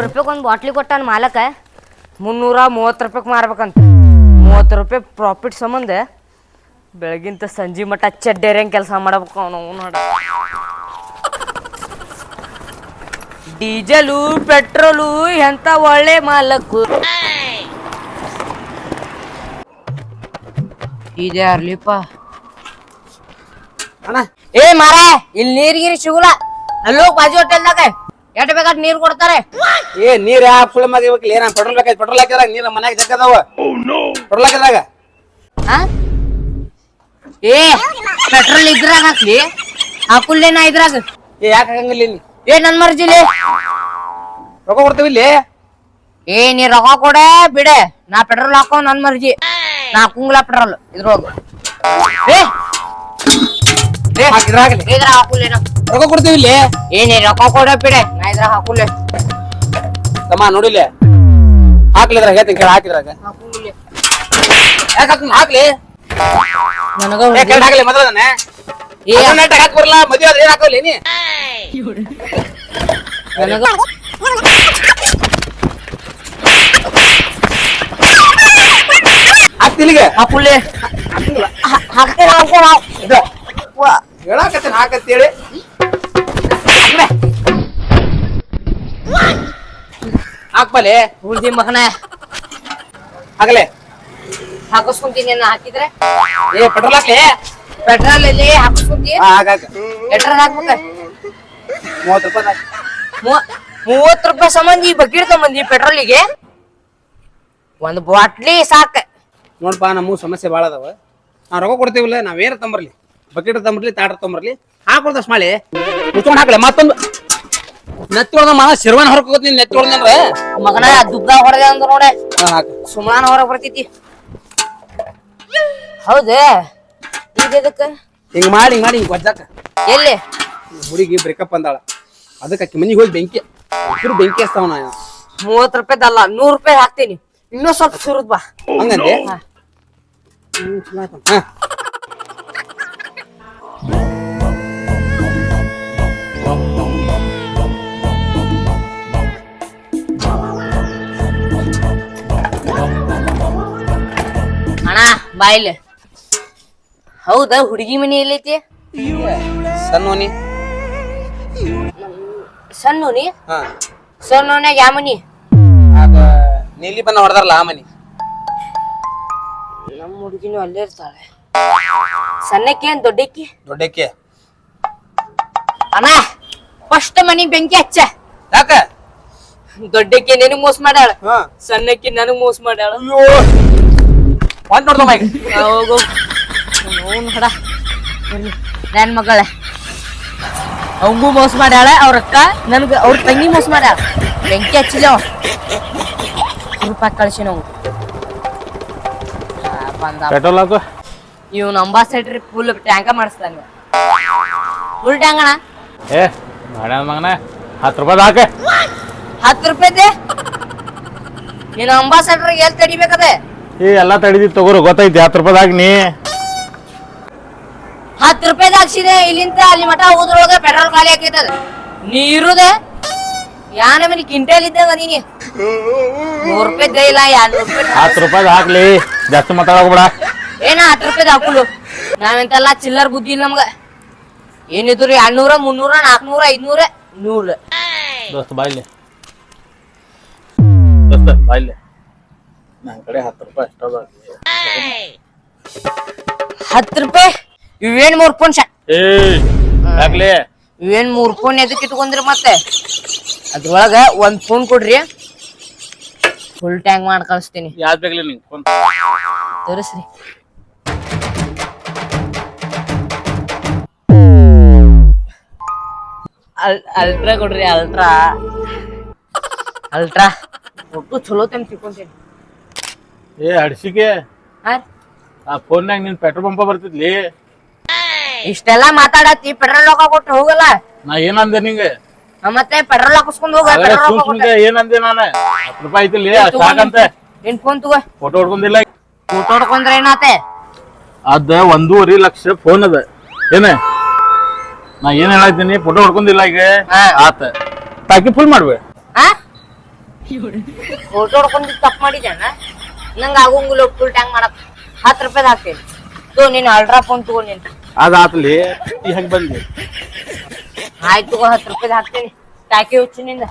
ಮುನ್ನೂರು ರೂಪಾಯಿಗೆ ಒಂದು ಬಾಟ್ಲಿ ಕೊಟ್ಟಾನ ಮಾಲಕ. ಮುನ್ನೂರ ಮೂವತ್ತು ರೂಪಾಯಿಗೆ ಮಾರ್ಬೇಕಂತ. ಮೂವತ್ತು ರೂಪಾಯಿ ಪ್ರಾಫಿಟ್ ಸಂಬಂಧ ಬೆಳಗಿಂತ ಸಂಜೆ ಮಟ್ಟ ಚಡ್ಡೇರಿಯಂಗೆ ಕೆಲಸ ಮಾಡಬೇಕು ಅವನು ನೋಡ. ಡೀಸೆಲು ಪೆಟ್ರೋಲು ಎಂತ ಒಳ್ಳೆ ಮಾಲಕ್ಕು. ಇದೆ ಅರ್ಲಿಪ್ಪ. ಅಣ್ಣ. ಏ ಮಾರ ಇಲ್ಲಿ ನೀರ್ಗಿರಿ ಸಿಗುಲ್ಲ. ಅಲ್ಲೋಗ್ ಬಾಜು ಹೋಟೆಲ್ದಾಗ ಎಟ್ ಬೇಕಾದ್ ನೀರ್ ಕೊಡ್ತಾರೆ? ಏ ನೀರ್ ಯಾವ ಸುಳ್ಳು ಮಗ ಇವಾಗ ಏನ ಪೆಟ್ರೋಲ್ ಬೇಕಾಯ್ತು? ಪೆಟ್ರೋಲ್ ಹಾಕಿದಾಗ ನೀರ್ ಮನ್ಯಾಗ ಜಗ್ಗದವ. ಪೆಟ್ರೋಲ್ ಹಾಕಿದಾಗ ಆ? ಏ ಪೆಟ್ರೋಲ್ ಇದ್ರಾಗ ಹಾಕ್ಲಿ. ಹಾಕುಲ್ಲೇನ ಇದ್ರಾಗ. ಏ ಯಾಕೆ ಹಾಕಂಗಿಲ್ಲ ಇಲ್ಲಿ? ಏ ನನ್ ಮರ್ಜಿಲಿ ರೊಕ್ಕ ಕೊಡ್ತೀವಿ ಇಲ್ಲಿ? ಏ ನೀ ರೊಕ್ಕ ಕೊಡೆ ಬಿಡೆ. ನಾ ಪೆಟ್ರೋಲ್ ಹಾಕೋ ನನ್ ಮರ್ಜಿ. ನಾ ಹಾಕುಂಗಿಲ್ಲ ಪೆಟ್ರೋಲ್ ಇದ್ರೊಳಗ ಏ. ಏ, ಇದ್ರ ಇದ್ರಾಗ ಹಾಕುಲ್ಲೇನ ರೊಕ್ಕ ಕೊಡ್ತೀವಿ ಇಲ್ಲಿ. ಏನೇ ರೊಕ್ಕ ಕೊಡ ಬಿಡೆ. ನಾ ಇದ್ರಾಗ ಹಾಕುಲ್ಲೆ ತಮ್ಮ ನೋಡಿಲ್ಲ. ಹಾಕ್ಲಿದ್ರಾಗ ಹೇಳ್ತೀನಿ ಕೇಳ ಹಾಕಿದ್ರಾಗ. ಯಾಕೆ ಹಾಕ್ಲಿ. ನನಗ ಏ ಕೆಳಗ್ ಹಾಕ್ಲಿ ಮೊದಲನೇ ಏ ಹಾಕ್ ಬರಲ್ಲ ಮದ್ವೆ ಆದ್ರೆ ಏನ್ ಹಾಕಲ್ಲ ನೀ? ನನಗ ಹಾಕ್ತಿ ಇಲ್ಲಿಗೆ. ಹಾಕುಲ್ಲೆ ಹಾಕ್ತೇನೆ ಹಾಕ್ತೇನೆ ಇದು. ಹೇಳಾಕತ್ತೀನಿ ಹಾಕತ್ತೇಳಿ ಹಾಕ್ಬಲೆ? ಉಳ್ದಿ ಮಗನ. ಆಗಲೇ ಹಾಕಿಸ್ಕೊಂತೀನಿ ನಾ ಹಾಕಿದ್ರೆ? ಏ ಪೆಟ್ರೋಲ್ ಹಾಕ್ಲಿ? ಪೆಟ್ರೋಲ್ ಇಲ್ಲಿ ಹಾಕಿಸ್ಕೊಂತಿ ಪೆಟ್ರೋಲ್ ಹಾಕ್ಬೇಕ? ಮೂವತ್ತು ರೂಪಾಯಿ ಮೂವತ್ತು ರೂಪಾಯಿ ಸಂಬಂಧ ಈ ಬಕೆಟ್ ತಗೊಂಬಂದಿ ಪೆಟ್ರೋಲಿಗೆ ಒಂದು ಬಾಟ್ಲಿ ಸಾಕ. ನೋಡಪ್ಪ ನಮ್ಮ ಸಮಸ್ಯೆ ಭಾಳ ಅದಾವ. ನಾವು ರೊಕ್ಕ ಕೊಡ್ತೀವಲ್ಲ ನಾವೇನು ತಂಬರ್ಲಿ ಬಕೆಟ್ ತಂಬರ್ಲಿ ತಾಟ್ರ ತಂಬರ್ಲಿ ಹಾಕೊಳ್ದಷ್ಟು ಮಾಡಿ ಮುಚ್ಕೊಂಡು ಹಾಕಲೆ ಮತ್ತೊಂದು ನೆತ್ತೊಳ್ದ ಮಾಡ ಹೊರಕೋತ್ ನೀನ್ ನೆತ್ತೊಳ್ದಂದ್ರ ಮಗನ ದುಗ್ಗ ಹೊರಗ ಅಂದ್ರ ನೋಡೆ. ಸುಮಾನ ಹೊರಗೆ ಬರ್ತೈತಿ. ಹೌದೇ. ಈಗ ಎದಕ್ಕ? ಹಿಂಗ್ ಮಾಡಿ ಹಿಂಗ್ ಮಾಡಿ ಹಿಂಗ್ ಎಲ್ಲಿ? ಹುಡುಗಿ ಬ್ರೇಕಪ್ ಅಂದಾಳ. ಅದಕ್ಕೆ ಆಕಿ ಮನಿಗೆ ಹೋಗಿ ಬೆಂಕಿ ಇಬ್ರು ಬೆಂಕಿ ಹಚ್ತಾವ ನಾ ಮೂವತ್ ರೂಪಾಯ್ದಲ್ಲ ನೂರ್ ರೂಪಾಯಿ ಹಾಕ್ತೀನಿ. ಇನ್ನೂ ಸ್ವಲ್ಪ ಸುರದ್ ಬಾ. ಹಂಗಂದೆ? ಹಾ. ಹ್ಮ್, ಚಲೋ ಆಯ್ತು. ಹಾ. ಅಣ್ಣ ಬಾ ಇಲ್ಲಿ ಹೌದಾ ಹುಡುಗಿ ಮನಿ ಎಲ್ಲೈತಿ? ಸನ್ನೋನಿ ಸನ್ನೋನಿ ಸಣ್ಣ ನೀ ಹಾ. ಸಣ್ಣನ್ಯಾಗ ಯಾವ ಮನಿ? ಅದ ನೀಲಿ ಬಣ್ಣ ಹೊಡೆದಾರಲ್ಲ ಆ ಮನಿ. ನಮ್ಮ ಹುಡುಗಿನೂ ಅಲ್ಲೇ ಇರ್ತಾಳೆ. ಸಣ್ಣಕ್ಕೆ ಏನ್ ದೊಡ್ಡಕ್ಕಿ? ದೊಡ್ಡಕ್ಕೆ. ಅಣ್ಣ ಫಸ್ಟ್ ಮನಿ ಬೆಂಕಿ ಹಚ್ಚ. ಯಾಕ? ದೊಡ್ಡಕ್ಕೆ ನಿನಗ್ ಮೋಸ ಮಾಡ್ಯಾಳ. ಹಾ. ಸಣ್ಣಕ್ಕೆ ನನಗ್ ಮೋಸ ಮಾಡ್ಯಾಳ. ಅಯ್ಯೋ. ಒಂದ್ ನೋಡ್ದ ಮೈ ಹೋಗು. ಅವ್ನು ಹಡ ನನ್ ಮಗಳ. ಅವಂಗೂ ಮೋಸ ಮಾಡ್ಯಾಳೆ ಅವ್ರ ಅಕ್ಕ ನನ್ಗ ಅವ್ರ ತಂಗಿ ಮೋಸ ಮಾಡ್ಯಾಳ. ಬೆಂಕಿ ಹಚ್ಚಿಲ್ಲ ರೂಪಾಯಿ ಕಳ್ಸಿ ನಾವು ಬಂದ. ಪೆಟ್ರೋಲ್ ಹಾಕು. ಇವ್ನ ಅಂಬಾಸೆಡ್ರಿ ಫುಲ್ ಟ್ಯಾಂಕ ಮಾಡಿಸ್ತಾನ ಫುಲ್ ಟ್ಯಾಂಕ್ ಅಣ್ಣ. ಏ ಮಾಡ ಮಗನ ಹತ್ತು ರೂಪಾಯಿ ಹಾಕ. ಹತ್ತು ರೂಪಾಯಿ ನೀನು ಅಂಬಾಸೆಡ್ರ್ ಎಲ್ಲಿ ತಡಿಬೇಕದೆ? ಈ ಎಲ್ಲ ತಡಿದಿ ತಗೋರು ಗೊತ್ತೈತಿ ಹತ್ತು ರೂಪಾಯಿದಾಗ ನೀ. ಹತ್ತು ರೂಪಾಯಿದಾಗ ಹಾಕ್ಸಿದೆ ಇಲ್ಲಿಂದ ಅಲ್ಲಿ ಮಠ ಹೋದ್ರೊಳಗ ಪೆಟ್ರೋಲ್ ಖಾಲಿ ಆಕೈತದ. ನೀರುದೆ ಯಾ ನಮನಿ ಕಿಂಟಲ್ ಇದ್ದಂಗ ನೀನಿ ನೂರು ರೂಪಾಯಿ ದೈಲ ಎರಡು ರೂಪಾಯಿ ಹತ್ತು ರೂಪಾಯಿ ಹಾಕ್ಲಿ ಜಾಸ್ತಿ ಮಾತಾಡೋಗ್ಬೇಡ ಏನ ಹತ್ತು ರೂಪಾಯಿದ ಹಾಕುಲು? ನಾವೆಂತೆಲ್ಲ ಚಿಲ್ಲರ್ ಬುದ್ಧಿ ಇಲ್ಲ ನಮ್ಗ. ಏನಿದ್ರು ಎರಡ್ನೂರ ಮುನ್ನೂರ ನಾಲ್ಕನೂರ ಐದ್ನೂರ? ನೂರ. ದೋಸ್ತ ಬಾಯ್ಲಿ. ದೋಸ್ತ ಬಾಯ್ಲಿ. ನನ್ನ ಕಡೆ ಹತ್ತು ರೂಪಾಯಿ ಅಷ್ಟದ ಹತ್ತು ರೂಪಾಯಿ? ಇವೇನ್ ಮೂರ್ ಫೋನ್ ಶ ಏ ಹಾಕ್ಲಿ ಇವೇನ್ ಮೂರ್ ಫೋನ್ ಎದಕ್ ಇಟ್ಕೊಂಡ್ರಿ ಮತ್ತೆ? ಅದ್ರೊಳಗ ಒಂದ್ ಫೋನ್ ಕೊಡ್ರಿ. ಫುಲ್ ಟ್ಯಾಂಕ್ ಮಾಡಿ ಕಳಿಸ್ತೀನಿ. ಯಾವ್ದು ಬೇಕಲಿ ನಿಂಗೆ? ಫೋನ್. ತೋರಿಸ್ರಿ. ಅಲ್ ಅಲ್ಟ್ರಾ ಕೊಡ್ರಿ ಅಲ್ಟ್ರಾ. ಅಲ್ಟ್ರಾ. ಒಟ್ಟು ಚಲೋ ತಂದು ತಿಳ್ಕೊಂತೀನಿ ಏ ಹಡ್ಸಿಗೆ ಆ ಫೋನ್ಯಾಗ ನಿನ್ ಪೆಟ್ರೋಲ್ ಪಂಪ ಬರ್ತಿದ್ಲಿ? ಇಷ್ಟೆಲ್ಲ ಮಾತಾಡತ್ತಿ ಪೆಟ್ರೋಲ್ ರೊಕ್ಕ ಕೊಟ್ಟು ಹೋಗಲ್ಲ. ನಾ ಏನಂದೆ ನಿಂಗೆ? ಮತ್ತೆ ಪೆಟ್ರೋಲ್ ಹಾಕಿಸ್ಕೊಂಡು ಹೋಗ ಏನಂದೆ ನಾನು? ಹತ್ತು ರೂಪಾಯಿ ಐತಿಲ್ಲಿ ಸಾಕಂತ. ನಿನ್ ಫೋನ್ ತಗೋ. ಫೋಟೋ ಹೊಡ್ಕೊಂಡಿಲ್ಲ ಫೋಟೋ ಹೊಡ್ಕೊಂಡ್ರೆ ಏನಾತೆ? ಅದ ಒಂದೂವರೆ ಲಕ್ಷ ಫೋನ್ ಅದ. ಏನ? ನಾ ಏನ್ ಹೇಳತ್ತೀನಿ ಫೋಟೋ ಹೊಡ್ಕೊಂಡಿಲ್ಲ ಈಗ? ಆತ. ಟಾಕಿ ಫುಲ್ ಮಾಡ್ಬೇ ಹಾ ಫೋಟೋ ಹೊಡ್ಕೊಂಡು ತಪ್ಪು ಮಾಡಿದ್ಯಾನ? ನಂಗೆ ಆಗೋಂಗಿಲ್ಲ ಫುಲ್ ಟ್ಯಾಂಕ್ ಮಾಡಕ್? ಹತ್ತು ರೂಪಾಯಿ ಹಾಕ್ತೇನೆ. ತೋ ನೀನು ಅಲ್ಟ್ರಾ ಫೋನ್ ತಗೋ ಅದು ಅದಾತ್ಲಿ ಹೆಂಗ್ ಬಂದ್ಲಿ ಆಯ್ತು ತಗೋ ಹತ್ತು ರೂಪಾಯಿ ಹಾಕ್ತೀನಿ. ಟ್ಯಾಕಿ ಹುಚ್ಚು ನಿಂದ.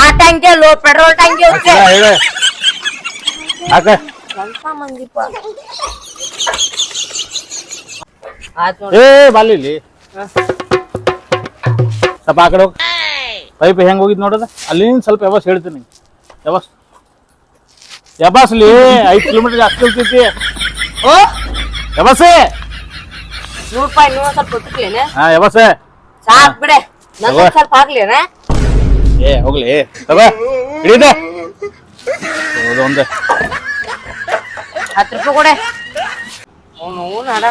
ಆ ಟ್ಯಾಂಕಿ ಲೋ ಪೆಟ್ರೋಲ್ ಟ್ಯಾಂಕಿ ಹುಚ್ಚೆ. ಸ್ವಲ್ಪ ಮಂದಿಪ್ಪ. ಆಯ್ತು ನೋಡಿ. ಏ ಬಾಲಿಲಿ. ಸ್ವಲ್ಪ ಆ ಕಡೆ ಹೋಗ್. ಪೈಪ್ ಹೆಂಗ್ ಹೋಗಿದ್ ನೋಡದ? ಅಲ್ಲಿಂದ ಸ್ವಲ್ಪ ಯಾವಾಸ್ ಹೇಳ್ತೀನಿ ಯಾವಾಸ್ ಯಾಬಾಸ್ಲಿ ಐದು ಕಿಲೋಮೀಟರ್ ಜಾಸ್ತಿ ಹೋಗ್ತೈತಿ ಓ ಯಾಬಸ್ಸೇ ನೂರು ರೂಪಾಯಿ ನೂರ ಸ್ವಲ್ಪ ಹೊತ್ತಿಕ್ಲೇನೆ? ಹಾ ಯಾಬಸ್ಸೇ ಸಾಕ್ ಬಿಡೆ. ನಂಗೆ. ಸ್ವಲ್ಪ ಹಾಕ್ಲೇನ ಏ ಹೋಗ್ಲಿ. ತಗೋ. ಹಿಡಿದ. ಒಂದೇ. ಹತ್ತು ರೂಪಾಯಿ ಕೊಡೆ. ಅವನು ನಡ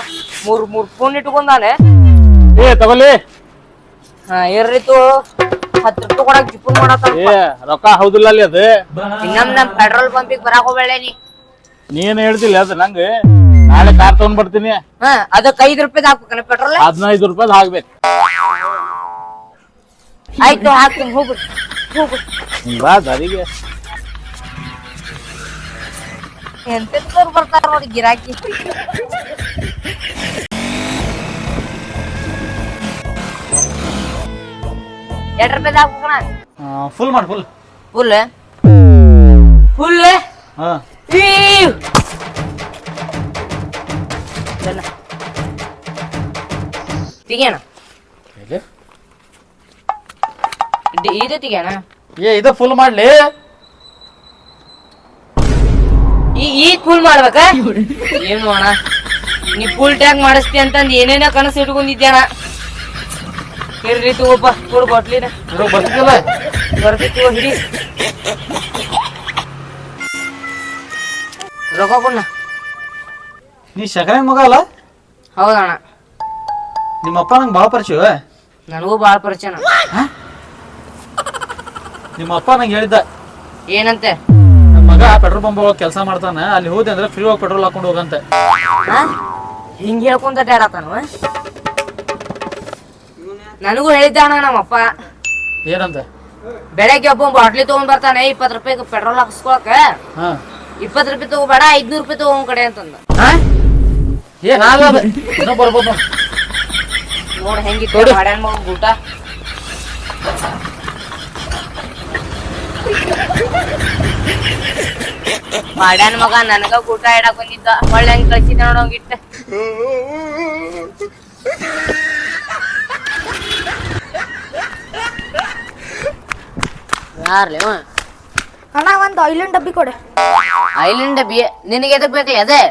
ಮೂರ್ ಮೂರ್ ಫೋನ್ ಇಟ್ಕೊಂಡಾನೆ ಏ ತಗೊಲಿ ಹಾ ಇರ್ರಿತು ಹತ್ತು ರೂಪಾಯಿ ಕೊಡಕ್ ಜಿಪ್ಪುನ್ ಮಾಡತ್ತ ಏ ರೊಕ್ಕ ಹೌದಿಲ್ಲ ಅಲ್ಲಿ ಅದು. ಇನ್ನೊಮ್ಮೆ ನಮ್ ಪೆಟ್ರೋಲ್ ಪಂಪಿಗೆ ಬರಾಕ್ ಹೋಗ್ಬೇಡ ನೀ. ನೀನ್ ಹೇಳ್ತಿಲ್ಲ ಅದು ನಂಗೆ? ನಾಳೆ ಕಾರ್ ತಗೊಂಡ್ ಬರ್ತೀನಿ. ಹಾ ಅದಕ್ಕೆ ಐದು ರೂಪಾಯಿ ಹಾಕ್ಬೇಕನ ಪೆಟ್ರೋಲ್ ಹದಿನೈದು ರೂಪಾಯಿ ಹಾಕ್ಬೇಕು. ಆಯ್ತು ಹಾಕ್ತೀನಿ ಹೋಗ್ಬಿಡು ಹೋಗ್ಬಿಡು. ಹಿಂಗ್ ಬಾ ದಾರಿಗೆ. ಎಂತೆಂತವ್ರು ಬರ್ತಾರ ನೋಡಿ ಗಿರಾಕಿ. ಎರಡು ರೂಪಾಯಿ ಹಾಕ್ಬೇಕಣ ಫುಲ್ ಮಾಡಿ ಫುಲ್ ಫುಲ್ ಫುಲ್ ಹಾ. ತೆಗಿಯೋಣ. ಇದು ತೆಗಿಯೋಣ. ಏ ಇದು ಫುಲ್ ಮಾಡ್ಲಿ. ಈ ಈ ಫುಲ್ ಮಾಡ್ಬೇಕ? ಏನು ಅಣ್ಣ? ನೀ ಫುಲ್ ಟ್ಯಾಂಕ್ ಮಾಡಿಸ್ತಿ ಅಂತಂದ್ ಏನೇನೋ ಕನಸು ಇಟ್ಕೊಂಡಿದ್ಯಾಣ ಇರ್ರಿ ತಗೋಪ್ಪ ಕೊಡು ಬಾಟ್ಲಿನ ಬರ್ತಿಲ್ಲ ಬರ್ತಿತ್ತು ಹಿಡಿ. ರೊಕ್ಕ ಕೊಡ್ನ? ನೀ ಶಕರೆ ಮಗ ಅಲ್ಲ? ಹೌದಣ್ಣ. ನಿಮ್ಮ ಅಪ್ಪ ನಂಗೆ ಭಾಳ ಪರಿಚಯ. ನನಗೂ ಭಾಳ ಪರಿಚಯ ನಿಮ್ಮ ಅಪ್ಪ ನಂಗೆ ಹೇಳಿದ್ದ. ಏನಂತೆ? ನಮ್ಮ ಮಗ ಪೆಟ್ರೋಲ್ ಪಂಪ್ ಒಳಗೆ ಕೆಲಸ ಮಾಡ್ತಾನೆ ಅಲ್ಲಿ ಹೋದೆ ಅಂದ್ರೆ ಫ್ರೀ ಹೋಗಿ ಪೆಟ್ರೋಲ್ ಹಾಕೊಂಡು ಹೋಗಂತೆ? ಹಿಂಗ್ ಹೇಳ್ಕೊಂತ ಅಡ್ಡಾಡತಾನವ ನನಗೂ ಹೇಳಿದ್ದಾನ ನಮ್ಮಪ್ಪ. ಏನಂತ? ಬೆಳಗ್ಗೆ ಒಬ್ಬ ಬಾಟ್ಲಿ ತಗೊಂಡ್ ಬರ್ತಾನೆ ಇಪ್ಪತ್ ರೂಪಾಯಿ ಪೆಟ್ರೋಲ್ ಹಾಕ್ಸ್ಕೊಳಕ ಇಪ್ಪತ್ ರೂಪಾಯಿ ತಗೋಬೇಡ ಐದ್ನೂರ್ ರೂಪಾಯಿ ತಗೋ ಕಡೆ ಅಂತಂದ. ಏನ್ ಆಗಲ್ಲ ಇನ್ನೂ ಬರ್ಬೋದು ನೋಡ್. ಹೆಂಗಿತ್ತು ಮಾಡ್ಯಾನ ಮಗ ಊಟ. ಮಾಡ್ಯಾನ ಮಗ ನನಗ ಊಟ ಇಡಕ್ ಬಂದಿದ್ದ. ಒಳ್ಳೆ ಹೆಂಗ್ ಕಳ್ಸಿದ ನೋಡೋಂಗಿಟ್ಟ ಯಾರ್ಲಿ ಅವ? ಅಣ್ಣ ಒಂದು ಆಯಿಲಿನ ಡಬ್ಬಿ ಕೊಡೆ. ಐಲ್ಯಾಂಡ್ ಡಬ್ಬಿ? ನಿನಗೆ ಎದಕ್ ಬೇಕಲಿ ಅದೇ?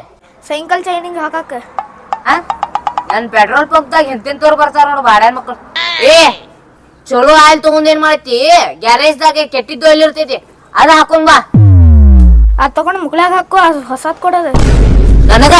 ಸೈಕಲ್ ಚೈನಿಂಗ್ ಹಾಕಾಕ. ಆ? ನನ್ನ ಪೆಟ್ರೋಲ್ ಪಂಪ್ದಾಗ ಹಿಂತಿಂತವ್ರು ಬರ್ತಾರ ನೋಡು ಬಾಡ್ಯಾನ ಮಕ್ಕಳು ಏ ಚಲೋ ಆಯಿಲ್ ತಗೊಂಡ್ ಏನ್ ಮಾಡ್ತಿ? ಗ್ಯಾರೇಜ್ದಾಗ ಕೆಟ್ಟಿದ್ದು ಅಲ್ಲಿ ಇರ್ತೈತಿ? ಅದ ಹಾಕೊಂಡ್ ಬಾ. ಅದ್ ತಗೊಂಡು ಮುಗ್ಳಾಗ ಹಾಕು ಅದು ಹೊಸದ್ ಕೊಡೋದು. ನನಗ?